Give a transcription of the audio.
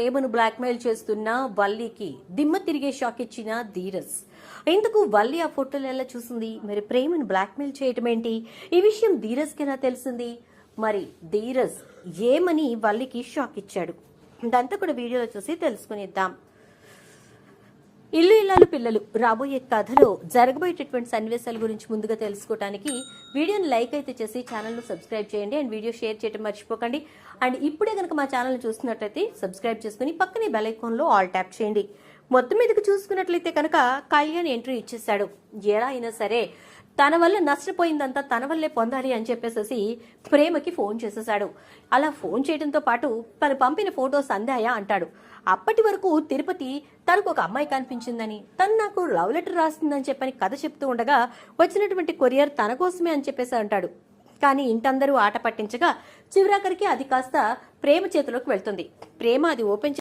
ప్రేమను బ్లాక్మెయిల్ చేస్తున్న వల్లికి దిమ్మ తిరిగే షాక్ ఇచ్చిన ధీరజ్. ఇందుకు వల్లి ఆ ఫోటోలు ఎలా చూసింది? మరి ప్రేమను బ్లాక్మెయిల్ చేయటం ఏంటి? ఈ విషయం ధీరజ్కి ఎలా తెలిసింది? మరి ధీరజ్ ఏమని వల్లికి షాక్ ఇచ్చాడు? ఇదంతా కూడా వీడియోలో చూసి తెలుసుకునిద్దాం. ఇల్లు ఇల్లాలు పిల్లలు. రాబోయే కథలో జరగబోయేటటువంటి సన్నివేశాల గురించి ముందుగా తెలుసుకోవడానికి వీడియోని లైక్ అయితే చేసి ఛానల్ను సబ్స్క్రైబ్ చేయండి అండ్ వీడియో షేర్ చేయడం మర్చిపోకండి. అండ్ ఇప్పుడే కనుక మా ఛానల్ చూస్తున్నట్లయితే సబ్స్క్రైబ్ చేసుకుని పక్కనే బెల్ ఐకాన్లో ఆల్ ట్యాప్ చేయండి. మొత్తం మీదకి చూసుకున్నట్లయితే కనుక కళ్యాణ్ ఎంట్రీ ఇచ్చేశాడు. ఎలా అయినా సరే తన వల్ల నష్టపోయిందంతా తన వల్లే పొందాలి అని చెప్పేసి ప్రేమకి ఫోన్ చేసేసాడు అలా ఫోన్ చేయడంతో పాటు తను పంపిన ఫోటో అందాయా అంటాడు. అప్పటి వరకు తిరుపతి తనకు ఒక అమ్మాయి కనిపించిందని తను నాకు లవ్ లెటర్ రాస్తుందని చెప్పని కథ చెప్తూ ఉండగా వచ్చినటువంటి కొరియర్ తన కోసమే అని చెప్పేసి అంటాడు. కానీ ఇంటందరూ ఆట పట్టించగా చివరాఖరికి అది కాస్త ప్రేమ చేతిలోకి వెళ్తుంది. ప్రేమ అది ఓపెన్